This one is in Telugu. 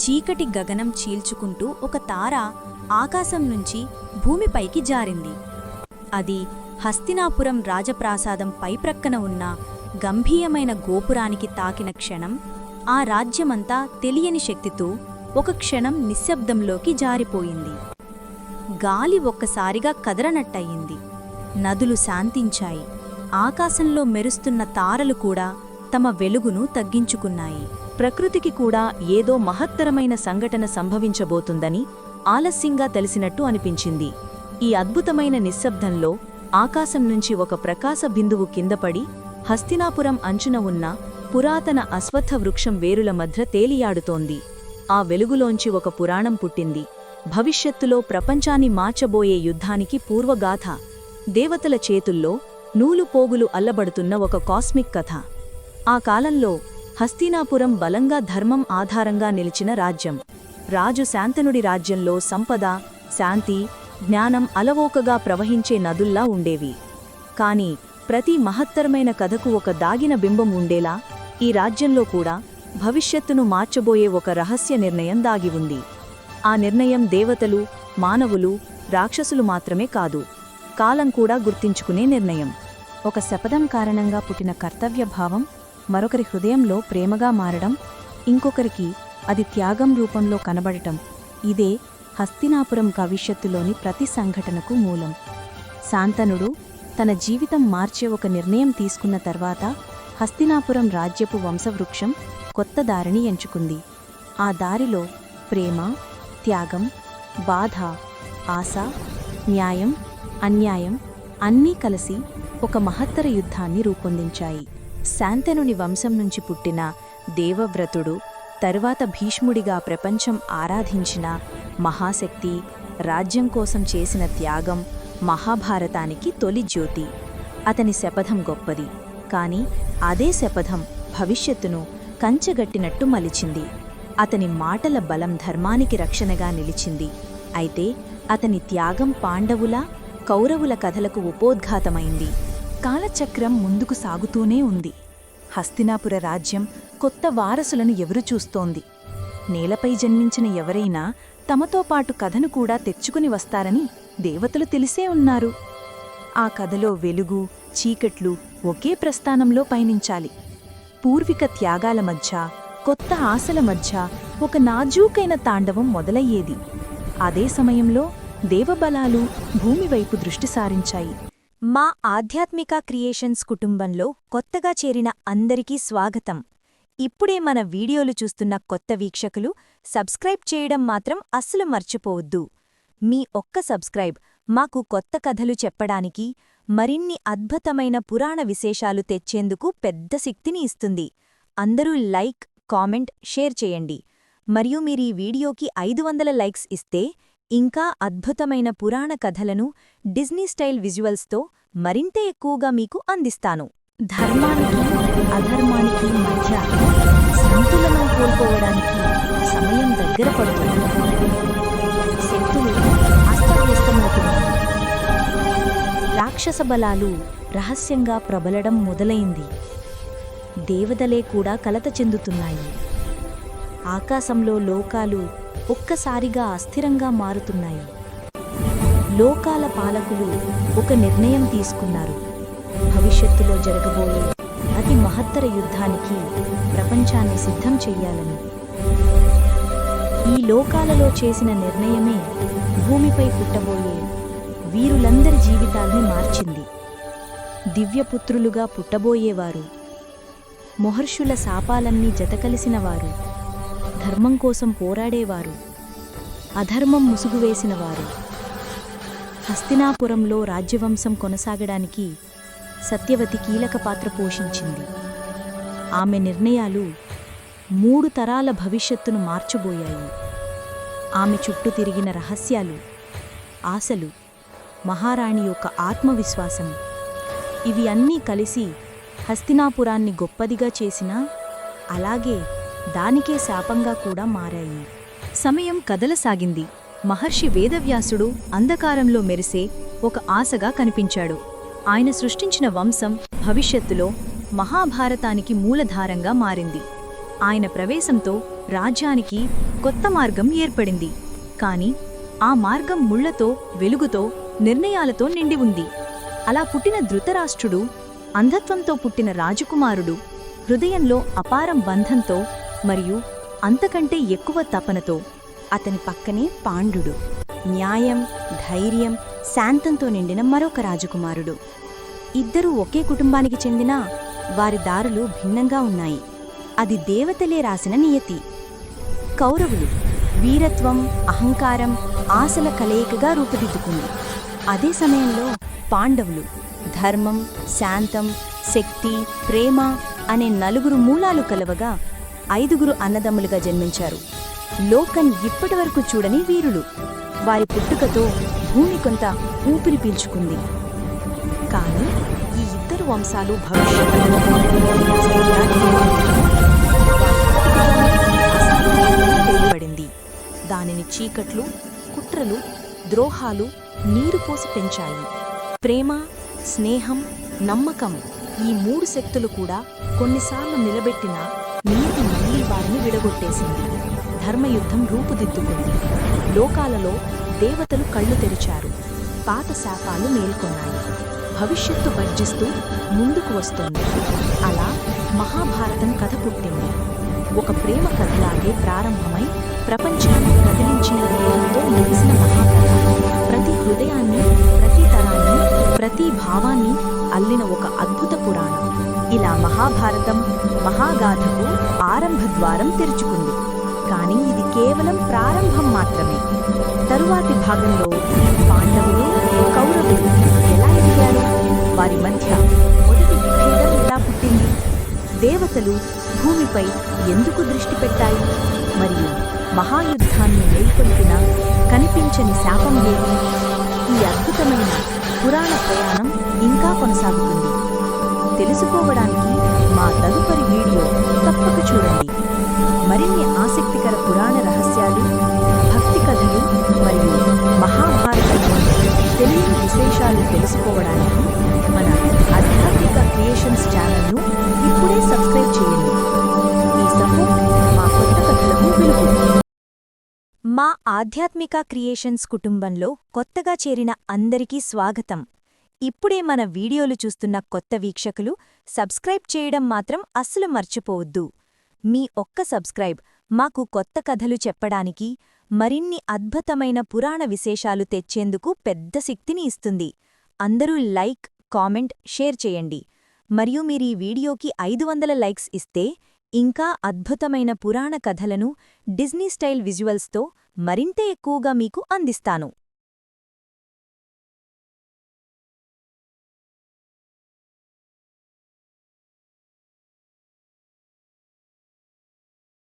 చీకటి గగనం చీల్చుకుంటూ ఒక తార ఆకాశం నుంచి భూమిపైకి జారింది. అది హస్తినాపురం రాజప్రాసాదం పైప్రక్కన ఉన్న గంభీరమైన గోపురానికి తాకిన క్షణం ఆ రాజ్యమంతా తెలియని శక్తితో ఒక క్షణం నిశ్శబ్దంలోకి జారిపోయింది. గాలి ఒక్కసారిగా కదరనట్టయింది. నదులు శాంతించాయి. ఆకాశంలో మెరుస్తున్న తారలు కూడా తమ వెలుగును తగ్గించుకున్నాయి. ప్రకృతికి కూడా ఏదో మహత్తరమైన సంఘటన సంభవించబోతుందని ఆలస్యంగా తెలిసినట్టు అనిపించింది. ఈ అద్భుతమైన నిశ్శబ్దంలో ఆకాశం నుంచి ఒక ప్రకాశ బిందువు కిందపడి హస్తినాపురం అంచున ఉన్న పురాతన అశ్వత్థ వృక్షం వేరుల మధ్య తేలియాడుతోంది. ఆ వెలుగులోంచి ఒక పురాణం పుట్టింది. భవిష్యత్తులో ప్రపంచాన్ని మార్చబోయే యుద్ధానికి పూర్వగాథ. దేవతల చేతుల్లో నూలు పోగులు అల్లబడుతున్న ఒక కాస్మిక్ కథ. ఆ కాలంలో హస్తినాపురం బలంగా ధర్మం ఆధారంగా నిలిచిన రాజ్యం. రాజు శాంతనుడి రాజ్యంలో సంపద శాంతి జ్ఞానం అలవోకగా ప్రవహించే నదుల్లా ఉండేవి. కాని ప్రతి మహత్తరమైన కథకు ఒక దాగిన బింబం ఉండేలా ఈ రాజ్యంలో కూడా భవిష్యత్తును మార్చబోయే ఒక రహస్య నిర్ణయం దాగి ఉంది. ఆ నిర్ణయం దేవతలు మానవులు రాక్షసులు మాత్రమే కాదు కాలం కూడా గుర్తించుకునే నిర్ణయం. ఒక శపథం కారణంగా పుట్టిన కర్తవ్యభావం మరొకరి హృదయంలో ప్రేమగా మారడం ఇంకొకరికి అది త్యాగం రూపంలో కనబడటం ఇదే హస్తినాపురం భవిష్యత్తులోని ప్రతి సంఘటనకు మూలం. శాంతనుడు తన జీవితం మార్చే ఒక నిర్ణయం తీసుకున్న తర్వాత హస్తినాపురం రాజ్యపు వంశవృక్షం కొత్త దారిని ఎంచుకుంది. ఆ దారిలో ప్రేమ త్యాగం బాధ ఆశ న్యాయం అన్యాయం అన్నీ కలిసి ఒక మహత్తర యుద్ధాన్ని రూపొందించాయి. శాంతనుని వంశం నుంచి పుట్టిన దేవవ్రతుడు తరువాత భీష్ముడిగా ప్రపంచం ఆరాధించిన మహాశక్తి రాజ్యం కోసం చేసిన త్యాగం మహాభారతానికి తొలి జ్యోతి. అతని శపథం గొప్పది. కాని అదే శపథం భవిష్యత్తును కంచెగట్టినట్టు మలిచింది. అతని మాటల బలం ధర్మానికి రక్షణగా నిలిచింది. అయితే అతని త్యాగం పాండవుల కౌరవుల కథలకు ఉపోద్ఘాతమైంది. కాలచక్రం ముందుకు సాగుతూనే ఉంది. హస్తినాపుర రాజ్యం కొత్త వారసులను ఎవరు చూస్తోంది నేలపై జన్మించిన ఎవరైనా తమతో పాటు కథను కూడా తెచ్చుకుని వస్తారని దేవతలు తెలిసే ఉన్నారు. ఆ కథలో వెలుగు చీకట్లు ఒకే ప్రస్థానంలో పయనించాలి. పూర్విక త్యాగాల మధ్య కొత్త ఆశల మధ్య ఒక నాజూకైన తాండవం మొదలయ్యేది. అదే సమయంలో దేవబలాలు భూమివైపు దృష్టి సారించాయి. మా ఆధ్యాత్మిక క్రియేషన్స్ కుటుంబంలో కొత్తగా చేరిన అందరికీ స్వాగతం. ఇప్పుడే మన వీడియోలు చూస్తున్న కొత్త వీక్షకులు సబ్స్క్రైబ్ చేయడం మాత్రం అస్సలు మర్చిపోవద్దు. మీ ఒక్క సబ్స్క్రైబ్ మాకు కొత్త కథలు చెప్పడానికి మరిన్ని అద్భుతమైన పురాణ విశేషాలు తెచ్చేందుకు పెద్ద శక్తిని ఇస్తుంది. అందరూ లైక్ కామెంట్ షేర్ చేయండి. మరియు మీరీ వీడియోకి ఐదు వందల లైక్స్ ఇస్తే ఇంకా అద్భుతమైన పురాణ కథలను డిజ్నీ స్టైల్ విజువల్స్తో మరింత ఎక్కువగా మీకు అందిస్తాను. ధర్మానికి అధర్మానికి మధ్య సంతులనం కోల్పోవడానికి సమయం దగ్గర పడుతుంది. శక్తులు రాక్షస బలాలు రహస్యంగా ప్రబలడం మొదలైంది. దేవతలే కూడా కలత చెందుతున్నాయి. ఆకాశంలో లోకాలు ఒక్కసారిగా అస్థిరంగా మారుతున్నాయి. లోకాల పాలకులు ఒక నిర్ణయం తీసుకున్నారు. భవిష్యత్తులో జరగబోయే అతి మహత్తర యుద్ధానికి ప్రపంచాన్ని సిద్ధం చెయ్యాలని. ఈ లోకాలలో చేసిన నిర్ణయమే భూమిపై పుట్టబోయే వీరులందరి జీవితాల్ని మార్చింది. దివ్యపుత్రులుగా పుట్టబోయేవారు మొహర్షుల శాపాలన్నీ జతకలిసినవారు ధర్మం కోసం పోరాడేవారు. అధర్మం ముసుగువేసినవారు హస్తినాపురంలో రాజ్యవంశం కొనసాగడానికి సత్యవతి కీలక పాత్ర పోషించింది. ఆమె నిర్ణయాలు మూడు తరాల భవిష్యత్తును మార్చబోయాయి. ఆమె చుట్టూ తిరిగిన రహస్యాలు ఆశలు మహారాణి యొక్క ఆత్మవిశ్వాసం ఇవి అన్నీ కలిసి హస్తినాపురాన్ని గొప్పదిగా చేసినా అలాగే దానికే శాపంగా కూడా మారాయి. సమయం కదలసాగింది. మహర్షి వేదవ్యాసుడు అంధకారంలో మెరిసే ఒక ఆశగా కనిపించాడు. ఆయన సృష్టించిన వంశం భవిష్యత్తులో మహాభారతానికి మూలధారంగా మారింది. ఆయన ప్రవేశంతో రాజ్యానికి కొత్త మార్గం ఏర్పడింది. కాని ఆ మార్గం ముళ్ళతో వెలుగుతో నిర్ణయాలతో నిండి ఉంది. అలా పుట్టిన ధృతరాష్ట్రుడు అంధత్వంతో పుట్టిన రాజకుమారుడు హృదయంలో అపారం బంధంతో మరియు అంతకంటే ఎక్కువ తపనతో అతని పక్కనే పాండు న్యాయం ధైర్యం శాంతంతో నిండిన మరొక రాజకుమారుడు. ఇద్దరూ ఒకే కుటుంబానికి చెందిన వారి దారులు భిన్నంగా ఉన్నాయి. అది దేవతలే రాసిన నియతి. కౌరవులు వీరత్వం అహంకారం ఆశల కలయికగా రూపుదిద్దుకుంది. అదే సమయంలో పాండవులు ధర్మం శాంతం శక్తి ప్రేమ అనే నలుగురు మూలాలు కలవగా ఐదుగురు అన్నదమ్ములుగా జన్మించారు. లోకన్ ఇప్పటివరకు చూడని వీరులు. వారి పుట్టుకతో భూమి కొంత ఊపిరి పీల్చుకుంది. కానీ ఈ ఇద్దరు వంశాలు భవిష్యత్తులో దానిని చీకట్లు కుట్రలు ద్రోహాలు నీరు పోసి పెంచాయి. ప్రేమ స్నేహం నమ్మకం ఈ మూడు శక్తులు కూడా కొన్నిసార్లు నిలబెట్టిన నీతిని వారిని విడగొట్టేసింది. ధర్మయుద్ధం రూపుదిద్దుకుంది. లోకాలలో దేవతలు కళ్ళు తెరిచారు. పాత శాపాలు మేల్కొన్నాయి. భవిష్యత్తు భర్జిస్తూ ముందుకు వస్తోంది. అలా మహాభారతం కథ పుట్టింది. ఒక ప్రేమ కథలాగే ప్రారంభమై ప్రపంచాన్ని కదిలించిన వేగంతో ముగిసిన మహాకథ. ప్రతి హృదయాన్ని ప్రతి తరాన్ని ప్రతి భావాన్ని అల్లిన ఒక అద్భుత పురాణం. ఇలా మహాభారతం మహాగాథకు ఆరంభద్వారం తెరుచుకుంది. కానీ ఇది కేవలం ప్రారంభం మాత్రమే. తరువాతి భాగంలో పాండవులు కౌరవులు ఎలా ఎదిగారు? వారి మధ్య మొదటి విభేదం ఎలా పుట్టింది? దేవతలు భూమిపై ఎందుకు దృష్టి పెట్టాయి? మరియు మహాయుద్ధాన్ని మేల్కొల్పిన కనిపించని శాపం ఏది? ఈ అద్భుతమైన పురాణ ప్రయాణం ఇంకా కొనసాగుతుంది. తెలుసుకోవడానికి మా తదుపరి వీడియో తప్పక చూడండి. మరిన్ని ఆసక్తికర పురాణ రహస్యాలు భక్తి కథలు మరియు మహాభారతంలోని తెలియని విశేషాలు తెలుసుకోవడానికి మన ఆధ్యాత్మిక క్రియేషన్స్ ఛానల్ను ఇప్పుడే సబ్స్క్రైబ్ చేయండి. మీ సపోర్ట్ మా కొత్త కథలకు వెలుగు. మా ఆధ్యాత్మిక క్రియేషన్స్ కుటుంబంలో కొత్తగా చేరిన అందరికీ స్వాగతం. ఇప్పుడే మన వీడియోలు చూస్తున్న కొత్త వీక్షకులు సబ్స్క్రైబ్ చేయడం మాత్రం అస్సలు మర్చిపోవద్దు. మీ ఒక్క సబ్స్క్రైబ్ మాకు కొత్త కథలు చెప్పడానికి మరిన్ని అద్భుతమైన పురాణ విశేషాలు తెచ్చేందుకు పెద్ద శక్తిని ఇస్తుంది. అందరూ లైక్ కామెంట్ షేర్ చేయండి. మరియు మీరీ వీడియోకి ఐదు వందల లైక్స్ ఇస్తే ఇంకా అద్భుతమైన పురాణ కథలను డిజ్నీ స్టైల్ విజువల్స్తో మరింత ఎక్కువగా మీకు అందిస్తాను.